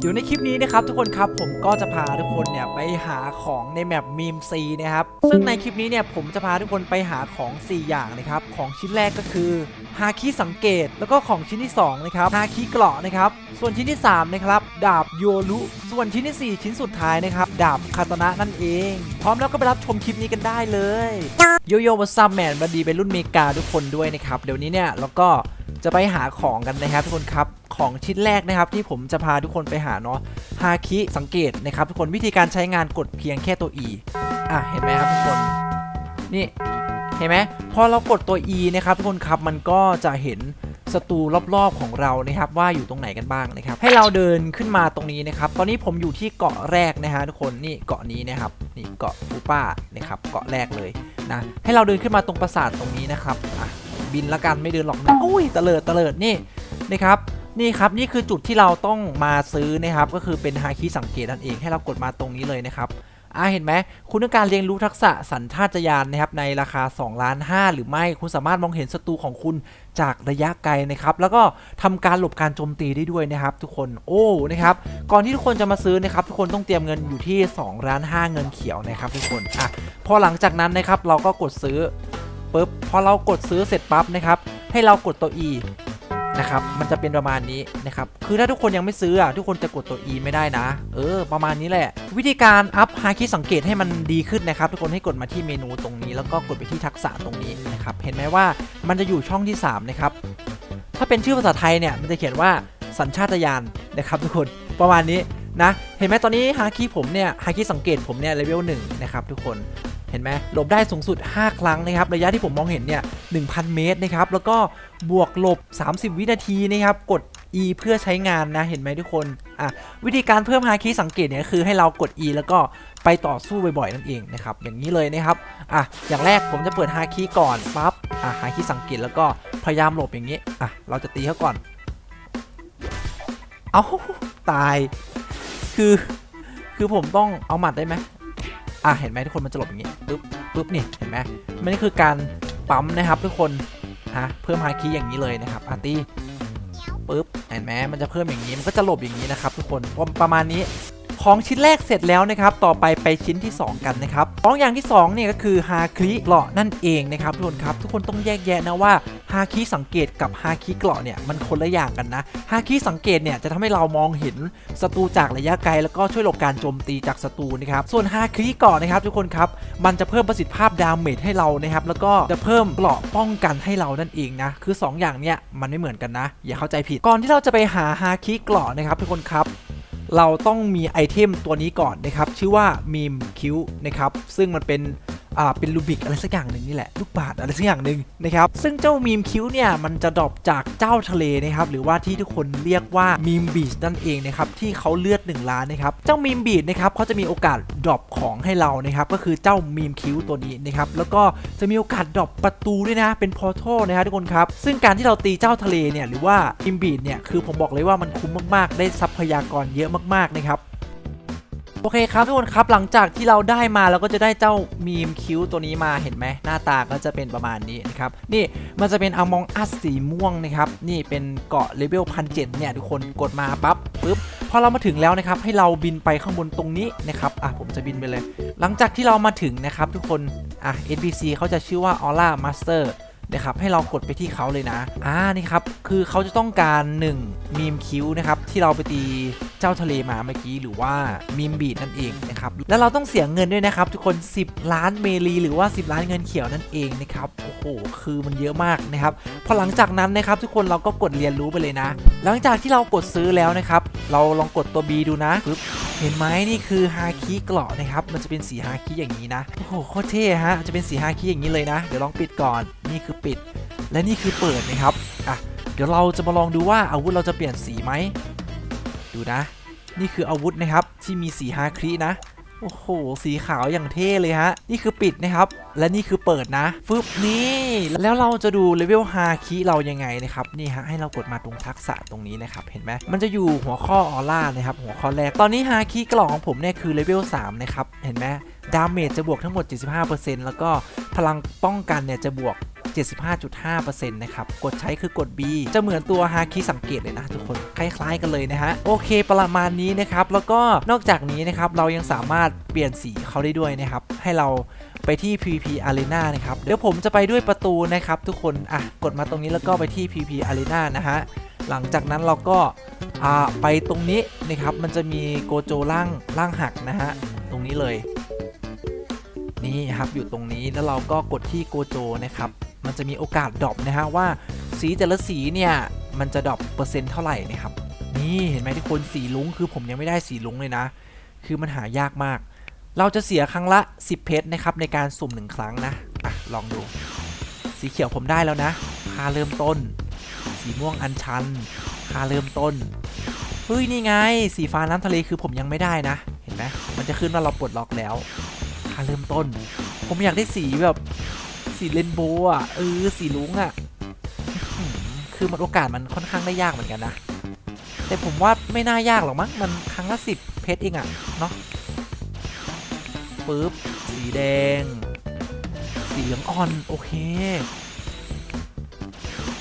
เดี๋ยวในคลิปนี้นะครับทุกคนครับผมก็จะพาทุกคนเนี่ยไปหาของในแมปมีมซีนะครับซึ่งในคลิปนี้เนี่ยผมจะพาทุกคนไปหาของ 4 อย่างนะครับของชิ้นแรกก็คือฮาคิสังเกต แล้วก็ของชิ้นที่2นะครับฮาคิเกราะนะครับส่วนชิ้นที่3นะครับดาบโยรุส่วนชิ้นทีสี่4 ชิ้นสุดท้ายนะครับดาบคาตนะนั่นเอง พร้อมแล้วก็ไปรับชมคลิปนี้กันได้เลยโยโย่วัซัมแมนบัดดีเป็นรุ่นเมกาทุกคนด้วยนะครับเดี๋ยวนี้เนี่ยแล้วก็ จะไปหาของกันนะครับทุกคนครับของชิ้นแรกนะครับที่ผมจะพาทุกคนไปหาเนาะฮาคิสังเกตนะครับทุกคนวิธีการใช้งานกดเพียงแค่ตัว E อะเห็นไหมครับทุกคนนี่เห็นไหมพอเรากดตัว E นะครับทุกคนครับมันก็จะเห็นศัตรูรอบๆของเรานะครับว่าอยู่ตรงไหนกันบ้างนะครับ ให้เราเดินขึ้นมาตรงนี้นะครับ ตอนนี้ผมอยู่ที่เกาะแรกนะฮะทุกคนนี่เกาะนี้นะครับนี่เกาะฟูป้านะครับเกาะแรกเลยนะให้เราเดินขึ้นมาตรงปราสาทตรงนี้นะครับอะ บินละกันไม่เดินหรอกนะอุ้ยเตลิดเตลิดนี่นะครับนี่ครับนี่คือจุดที่เราต้องมาซื้อนะครับก็คือเป็นฮาคิสังเกตนั่นเองให้เรากดมาตรงนี้เลยนะครับอ่าเห็นไหมคุณต้องการเรียนรู้ทักษะสัญชาตญาณนะครับในราคา2ล้าน5หรือไม่คุณสามารถมองเห็นศัตรูของคุณจากระยะไกลนะครับแล้วก็ทำการหลบการโจมตีได้ด้วยนะครับ ทุกคนโอ้นะครับก่อนที่ทุกคนจะมาซื้อนะครับทุกคนต้องเตรียมเงินอยู่ที่2ล้าน5เงินเขียวนะครับทุกคนอะพอหลังจากนั้นนะครับเราก็กดซื้อ ปุ๊บพอเรากดซื้อเสร็จปั๊บนะครับให้เรากดตัว E นะครับมันจะเป็นประมาณนี้นะครับคือถ้าทุกคนยังไม่ซื้ออะทุกคนจะกดตัว E ไม่ได้นะ เออ ประมาณนี้แหละ วิธีการอัพฮาคิสังเกตให้มันดีขึ้นนะครับ ทุกคนให้กดมาที่เมนูตรงนี้ แล้วก็กดไปที่ทักษะตรงนี้นะครับเห็นไหมว่ามันจะอยู่ช่องที่ 3 นะครับ ถ้าเป็นชื่อภาษาไทยเนี่ยมันจะเขียนว่าสัญชาตญาณนะครับ ทุกคนประมาณนี้นะเห็นไหมตอนนี้ฮาคิผมเนี่ยฮาคิสังเกตผมเนี่ยเลเวล1นะครับทุกคน เห็นไหมหลบได้สูงสุด 5 ครั้งนะครับ ระยะที่ผมมองเห็นเนี่ย 1,000 เมตรนะครับ แล้วก็บวกหลบ 30 วินาทีนะครับ กด E เพื่อใช้งานนะ เห็นไหมทุกคน อะ วิธีการเพิ่มฮาคิสังเกตเนี่ยคือให้เรากด E แล้วก็ไปต่อสู้บ่อยๆนั่นเองนะครับ อย่างนี้เลยนะครับ อะ อย่างแรกผมจะเปิดฮาคิก่อนปั๊บ อะ ฮาคิสังเกตแล้วก็พยายามหลบอย่างนี้ อะ เราจะตีเขาก่อน เอาตาย คือ คือผมต้องเอาหมัดได้ไหม อะเห็นไหมทุกคนมันจะหลบอย่างนี้ปึ๊บปึ๊บนี่เห็นไหมมันนี่คือการปั๊มนะครับ ทุกคนฮะเพิ่มฮาคีอย่างนี้เลยนะครับอาร์ตี้ปึ๊บเห็นไหมมันจะเพิ่มอย่างนี้มันก็จะหลบอย่างนี้นะครับ ทุกคนประประมาณนี้ ของชิ้นแรกเสร็จแล้วนะครับ ต่อไปไปชิ้นที่ 2 กันนะครับของอย่างที่2เนี่ยก็คือฮาคิเกราะนั่นเองนะครับทุกคนครับทุกคนต้องแยกแยะนะว่าฮาคิสังเกตกับฮาคิเกราะเนี่ยมันคนละอย่างกันนะฮาคิสังเกตเนี่ยจะทำให้เรามองเห็นศัตรูจากระยะไกล แล้วก็ช่วยหลบการโจมตีจากศัตรูนะครับส่วนฮาครีเกาะนะครับทุกคนครับมันจะเพิ่มประสิทธิภาพดาเมจให้เรานะครับแล้วก็จะเพิ่มเกราะป้องกันให้เรานั่นเองนะคือ 2 อย่างเนี้ยมันไม่เหมือนกันนะ อย่าเข้าใจผิดก่อนที่เราจะไปหาฮาครีเกราะนะครับทุกคนครับ เราต้องมีไอเทมตัวนี้ก่อนนะครับ ชื่อว่ามีมคิวนะครับ ซึ่งมันเป็น อ่าเป็นรูบิกอะไรสักอย่างหนึ่งนี่แหละลูกบาศอะไรสักอย่างหนึ่งนะครับซึ่งเจ้ามีมคิวเนี่ยมันจะดรอปจากเจ้าทะเลนะครับหรือว่าที่ทุกคนเรียกว่ามีมบีชนั่นเองนะครับที่เขาเลือด1ล้านนะครับเจ้ามีมบีชนะครับเขาจะมีโอกาสดรอปของให้เรานะครับก็คือเจ้ามีมคิวตัวนี้นะครับแล้วก็จะมีโอกาสดรอปประตูด้วยนะเป็นพอร์ทัลนะครับทุกคนครับซึ่งการที่เราตีเจ้าทะเลเนี่ยหรือว่ามีมบีชเนี่ยคือผมบอกเลยว่ามันคุ้มมากๆ ได้ทรัพยากรเยอะมากๆนะครับ โอเคครับทุกคนครับหลังจากที่เราได้มาเราก็จะได้เจ้ามีมคิ้วตัวนี้มาเห็นไหมหน้าตาก็จะเป็นประมาณนี้นะครับนี่มันจะเป็นอมองอัสสีม่วงนะครับนี่เป็นเกาะเลเวลพันเเนี่ยทุกคนกดมาปั๊บปุ๊บพอเรามาถึงแล้วนะครับให้เราบินไปข้างบนตรงนี้นะครับอะผมจะบินไปเลย หลังจากที่เรามาถึงนะครับทุกคนอะ NPC เขาจะชื่อว่า Aura Master นะครับให้เรากดไปที่เขาเลยนะอ่านี่ครับคือเขาจะต้องการ1มีมคิวนะครับที่เราไปตีเจ้าทะเลมาเมื่อกี้หรือว่ามีมบีดนั่นเองนะครับแล้วเราต้องเสียเงินด้วยนะครับทุกคน 10 ล้านเมลีหรือว่า 10 ล้านเงินเขียวนั่นเองนะครับโอ้โหคือมันเยอะมากนะครับพอหลังจากนั้นนะครับทุกคนเราก็กดเรียนรู้ไปเลยนะ หลังจากที่เรากดซื้อแล้วนะครับเราลองกดตัว B ดูนะปึ๊บ เห็นไหมนี่คือฮาคิเกราะนะครับมันจะเป็นสีฮาคิอย่างนี้นะโอ้โหโคตรเท่ฮะจะเป็นสีฮาคิอย่างนี้เลยนะ เดี๋ยวลองปิดก่อนนี่คือปิด และนี่คือเปิดนะครับอะเดี๋ยวเราจะมาลองดูว่าอาวุธเราจะเปลี่ยนสีไหมดูนะ นี่คืออาวุธนะครับที่มีสีฮาครินะ โอ้โห สีขาวอย่างเท่เลยฮะ นี่คือปิดนะครับ และนี่คือเปิดนะ ฟึบนี่ แล้วเราจะดูเลเวลฮาคิเรายังไงนะครับ นี่ฮะ ให้เรากดมาตรงทักษะตรงนี้นะครับ เห็นไหม มันจะอยู่หัวข้อออร่านะครับ หัวข้อแรก ตอนนี้ฮาคิกล่องของผมเนี่ยคือเลเวล3นะครับ เห็นไหมดาเมจจะบวกทั้งหมด 75%แล้วก็พลังป้องกันเนี่ยจะบวก 75.5%นะครับ กดใช้คือกด B จะเหมือนตัวฮาคิสังเกตเลยนะทุกคน คล้ายๆกันเลยนะฮะ โอเคประมาณนี้นะครับ แล้วก็นอกจากนี้นะครับ เรายังสามารถเปลี่ยนสีเขาได้ด้วยนะครับ ให้เราไปที่ PP Arena นะครับ เดี๋ยวผมจะไปด้วยประตูนะครับทุกคน อะ กดมาตรงนี้แล้วก็ไปที่ PP Arena นะฮะ หลังจากนั้นเราก็อ่าไปตรงนี้นะครับ มันจะมีโกโจล่างล่างหักนะฮะ ตรงนี้เลย นี่ครับอยู่ตรงนี้แล้วเราก็กดที่โกโจนะครับ มันจะมีโอกาสดรอปนะฮะว่าสีแต่ละสีเนี่ยมันจะดรอปเปอร์เซ็นต์เท่าไหร่นะครับนี่เห็นไหมทุกคนสีลุงคือผมยังไม่ได้สีลุงเลยนะ คือมันหายากมาก เราจะเสียครั้งละ 10 เพชรนะครับในการสุ่มหนึ่งครั้งนะอะลองดู สีเขียวผมได้แล้วนะค่าเริ่มต้น สีม่วงอัญชันค่าเริ่มต้นเฮ้ยนี่ไง สีฟ้าน้ำทะเลคือผมยังไม่ได้นะ เห็นไหมมันจะขึ้นว่าเราปลดล็อกแล้วค่าเริ่มต้น ผมอยากได้สีแบบ สีเรนโบว์อะเออสีลุ้งอะอื้อหือคือมันโอกาสมันค่อนข้างได้ยากเหมือนกันนะ แต่ผมว่าไม่น่ายากหรอกมั้งมันครั้งละสิบเพชรเองอะเนาะปึ๊บสีแดง สีเหลืองอ่อนโอเค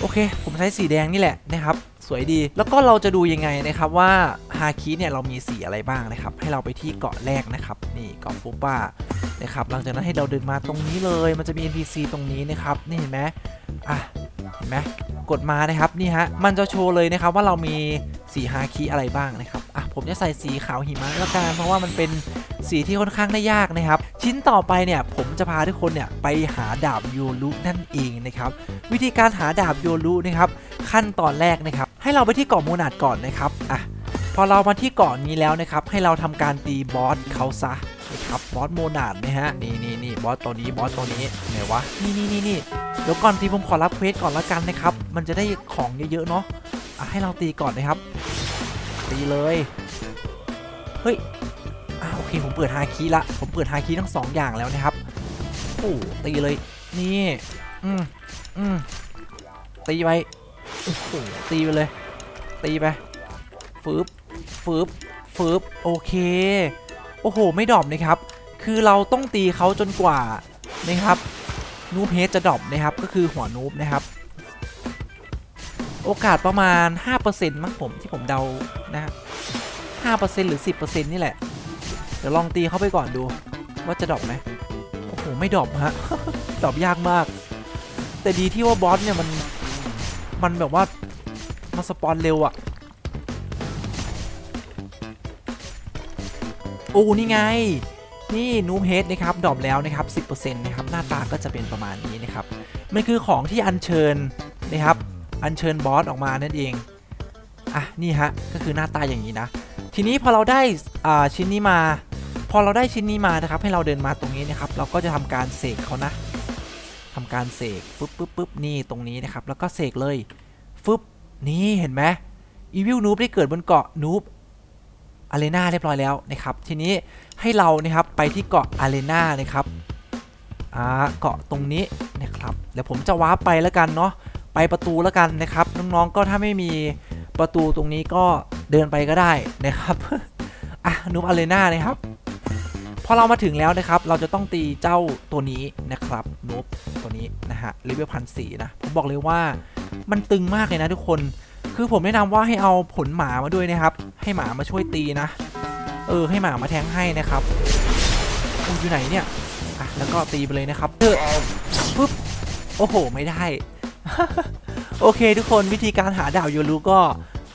โอเค ผมใช้สีแดงนี่แหละนะครับ สวยดี แล้วก็เราจะดูยังไงนะครับว่าฮาคิเนี่ยเรามีสีอะไรบ้างนะครับ ให้เราไปที่เกาะแรกนะครับ นี่เกาะฟูป้า นะครับหลังจากนั้นให้เราเดินมาตรงนี้เลย มันจะมี NPC ตรงนี้นะครับนี่เห็นไหมอะเห็นไหมกดมานะครับนี่ฮะมันจะโชว์เลยนะครับว่าเรามีสีฮาคิอะไรบ้างนะครับอะผมจะใส่สีขาวหิมะแล้วกันเพราะว่ามันเป็นสีที่ค่อนข้างได้ยากนะครับ ชิ้นต่อไปเนี่ยผมจะพาทุกคนเนี่ยไปหาดาบโยรุนั่นเองนะครับวิธีการหาดาบโยรุนะครับขั้นตอนแรกนะครับ ให้เราไปที่เกาะโมนาดก่อนนะครับอะพอเรามาที่เกาะนี้แล้วนะครับ ให้เราทำการตีบอสเขาซะ ครับบอสโมนาดนะฮะนี่นี่นี่บอสตัวนี้บอสตัวนี้ไหนวะนี่นี่นี่นี่เดี๋ยวก่อนทีผมขอรับเควสก่อนละกันนะครับ มันจะได้ของเยอะๆเนาะะให้เราตีก่อนนะครับ ตีเลยเฮ้ยอะโอเคผมเปิดฮาคีละผมเปิดฮาคีทั้งสองอย่างแล้วนะครับโอ้ตีเลยนี่อืมอืมตีไปโอ้โหตีไปเลย ตีไปฟืบฟืบฟืบโอเค โอ้โห ไม่ดรอปนะครับ คือเราต้องตีเขาจนกว่านะครับนูเฮดจะดรอปนะครับ ก็คือหัวนูบนะครับ โอกาสประมาณ 5%มั้งผมที่ผมเดานะฮะ5%หรือ10%นี่แหละ เดี๋ยวลองตีเขาไปก่อนดู ว่าจะดรอปไหมโอ้โห ไม่ดรอปฮะ ดรอปยากมาก แต่ดีที่ว่าบอสเนี่ยมัน มันแบบว่ามาสปอนเร็วอะ โอ้นี่ไง นี่นูมเฮดนะครับดรอปแล้วนะครับ 10%นะครับหน้าตาก็จะเป็นประมาณนี้นะครับมันคือของที่อัญเชิญนะครับ อัญเชิญบอสออกมานั่นเองอะนี่ฮะก็คือหน้าตาอย่างนี้นะ ทีนี้พอเราได้อ่าชิ้นนี้มา พอเราได้ชิ้นนี้มานะครับให้เราเดินมาตรงนี้นะครับ เราก็จะทำการเสกเขานะทำการเสกปุ๊บปุ๊บปุ๊บนี่ตรงนี้นะครับ แล้วก็เสกเลยฟึบนี่เห็นไหมอีวิลนูบได้เกิดบนเกาะนูบ อารีนาเรียบร้อยแล้วนะครับ ทีนี้ให้เรานะครับไปที่เกาะอารีนานะครับอ่าเกาะตรงนี้นะครับเดี๋ยวผมจะวาร์ปไปแล้วกันเนาะไปประตูแล้วกันนะครับ น้องๆก็ถ้าไม่มีประตูตรงนี้ก็เดินไปก็ได้นะครับอะนุบอารีนานะครับพอเรามาถึงแล้วนะครับ เราจะต้องตีเจ้าตัวนี้นะครับนุบตัวนี้นะฮะเลเวลพันสี่นะผมบอกเลยว่ามันตึงมากเลยนะทุกคน คือผมแนะนำว่าให้เอาผลหมามาด้วยนะครับ ให้หมามาช่วยตีนะ เออให้หมามาแทงให้นะครับอ้อยู่ไหนเนี่ยอะแล้วก็ตีไปเลยนะครับเออปึ๊บโอ้โห ไม่ได้ โอเคทุกคนวิธีการหาดาบโยรุก็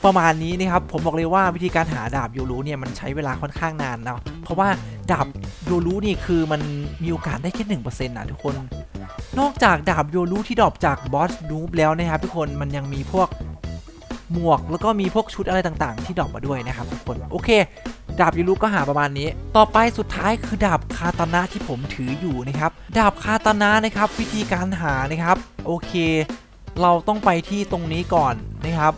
ประมาณนี้นะครับ ผมบอกเลยว่าวิธีการหาดาบโยรุเนี่ยมันใช้เวลาค่อนข้างนานเนาะเพราะว่าดาบโยรุนี่คือมันมีโอกาสได้แค่หนึ่งเปอร์เซ็นต์นะทุกคน นอกจากดาบโยรุที่ดรอปจากบอสนูบแล้วนะครับทุกคนมันยังมีพวก หมวกแล้วก็มีพวกชุดอะไรต่างๆ ที่ดรอปมาด้วยนะครับทุกคนโอเค ดาบยูรุก็หาประมาณนี้ ต่อไปสุดท้ายคือดาบคาตานะที่ผมถืออยู่นะครับดาบคาตานะนะครับวิธีการหานะครับโอเค เราต้องไปที่ตรงนี้ก่อนนะครับ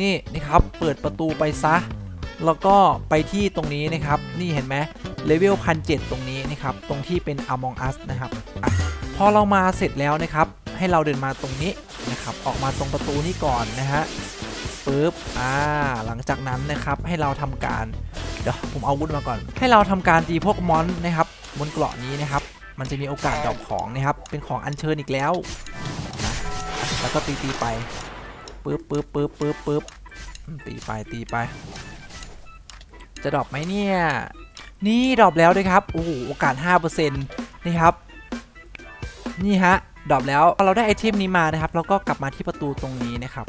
นี่นะครับเปิดประตูไปซะ แล้วก็ไปที่ตรงนี้นะครับ นี่เห็นไหมเลเวลพันเตรงนี้นะครับตรงที่เป็น Among Us นะครับอพอเรามาเสร็จแล้วนะครับ ให้เราเดินมาตรงนี้ นะครับออกมาตรงประตูนี้ก่อนนะฮะปุ๊บอ่าหลังจากนั้นนะครับให้เราทำการเดี๋ยวผมเอาอาวุธมาก่อน ให้เราทำการตีพวกมอนนะครับบนเกราะนี้นะครับ มันจะมีโอกาสดรอปของนะครับ เป็นของอัญเชิญอีกแล้วนะแล้วก็ตีตีๆไปปึ๊บปึ๊บปึ๊บปึ๊บปึ๊บอืมตีไปตีไป จะดรอปไหมเนี่ยนี่ดรอปแล้วด้วยครับโอ้โหโอกาส5%นี่ครับ นี่ฮะ ดรอปแล้วพอเราได้ไอเทมนี้มานะครับเราก็กลับมาที่ประตูตรงนี้นะครับ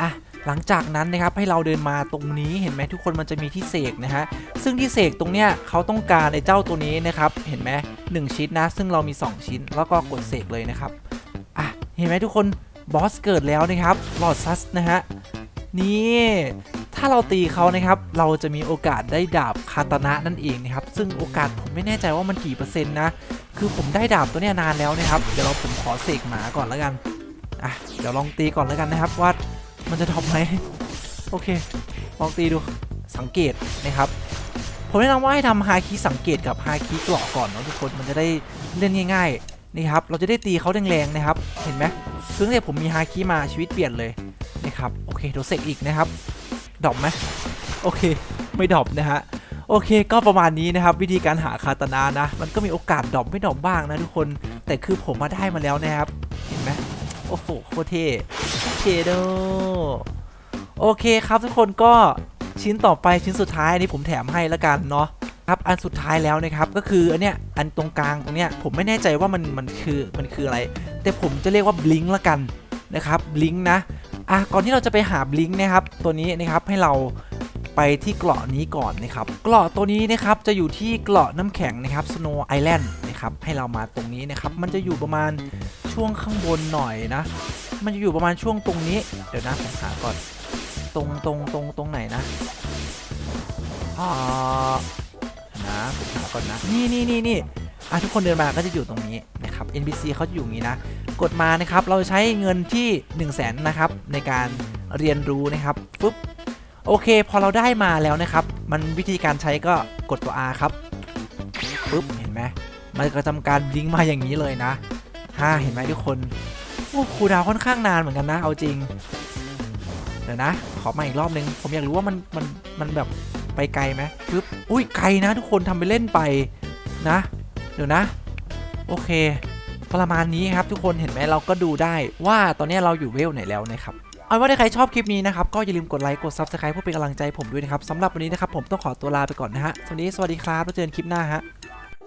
อะหลังจากนั้นนะครับให้เราเดินมาตรงนี้เห็นไหมทุกคนมันจะมีที่เสกนะฮะซึ่งที่เสกตรงเนี้ยเขาต้องการไอ้เจ้าตัวนี้นะครับเห็นไหมหนึ่งชิ้นนะ ซึ่งเรามี 2 ชิ้นแล้วก็กดเสกเลยนะครับอะเห็นไหมทุกคนบอสเกิดแล้วนะครับลอดซัสนะฮะนี่ถ้าเราตีเขานะครับ เราจะมีโอกาสได้ดาบคาตานะนั่นเองนะครับ ซึ่งโอกาสผมไม่แน่ใจว่ามันกี่เปอร์เซ็นต์นะ คือผมได้ดาบตัวนี้นานแล้วนะครับ เดี๋ยวเราผมขอเสกหมาก่อนแล้วกัน อะ เดี๋ยวลองตีก่อนแล้วกันนะครับ ว่ามันจะทำไหมโอเค ลองตีดู สังเกตนะครับ ผมแนะนำว่าให้ทำฮาคิสังเกตกับฮาคิเกราะก่อนเนาะทุกคน มันจะได้เล่นง่ายๆนี่ครับ เราจะได้ตีเขาแรงๆนะครับ เห็นไหมคือตั้งแต่ผมมีฮาคิมาชีวิตเปลี่ยนเลยนะครับ โอเคเดี๋ยวเสกอีกนะครับ ดรอปไหมโอเค ไม่ดรอปนะฮะ โอเคก็ประมาณนี้นะครับ วิธีการหาคาตานานะ มันก็มีโอกาสดรอปไม่ดรอปบ้างนะทุกคนแต่คือผมมาได้มาแล้วนะครับ เห็นไหมโอ้โหโคตรเท่เคโดโอเคครับทุกคนก็ชิ้นต่อไปชิ้นสุดท้ายอันนี้ผมแถมให้ละกันเนาะครับอันสุดท้ายแล้วนะครับก็คืออันเนี้ยอันตรงกลางตรงเนี้ยผมไม่แน่ใจว่ามันมันคือมันคืออะไร แต่ผมจะเรียกว่าบลิงละกันนะครับบลิงนะอะก่อนที่เราจะไปหาบลิงนะครับตัวนี้นะครับให้เรา ไปที่เกาะนี้ก่อนนะครับ เกาะตัวนี้นะครับจะอยู่ที่เกาะน้ำแข็งนะครับ Snow Island นะครับให้เรามาตรงนี้นะครับ มันจะอยู่ประมาณช่วงข้างบนหน่อยนะ มันจะอยู่ประมาณช่วงตรงนี้ เดี๋ยวนะผมหาก่อน ตรงตรงตรงตรงไหนนะอ่านะผมหาก่อนนะ นี่นี่นี่นี่อะทุกคนเดินมาก็จะอยู่ตรงนี้นะครับ NPC เขาจะอยู่งนี้นะ กดมานะครับ เราใช้เงินที่ 1 0 0 0 0แสนนะครับในการเรียนรู้นะครับปุ๊บ โอเค พอเราได้มาแล้วนะครับ มันวิธีการใช้ก็กดตัว R ครับปุ๊บเห็นไหมมันก็ทำการบลิงมาอย่างนี้เลยนะฮ่าเห็นไหมทุกคนโอ้ครูลดาวค่อนข้างนานเหมือนกันนะ เอาจริง เดี๋ยวนะ ขอมาอีกรอบนึง ผมอยากรู้ว่ามันมันมันแบบไปไกลไหมปึ๊บอุ้ยไกลนะ ทุกคนทำไปเล่นไปนะ เดี๋ยวนะ โอเค ประมาณนี้ครับทุกคนเห็นไหมเราก็ดูได้ว่าตอนนี้เราอยู่เวลไหนแล้วนะครับ เอาว่าถ้าใครชอบคลิปนี้นะครับก็อย่าลืมกดไลค์กด Subscribe เพื่อเป็นกำลังใจผมด้วยนะครับสำหรับวันนี้นะครับผมต้องขอตัวลาไปก่อนนะฮะสวัสดีสวัสดีครับแล้วเจอกันคลิปหน้าฮะ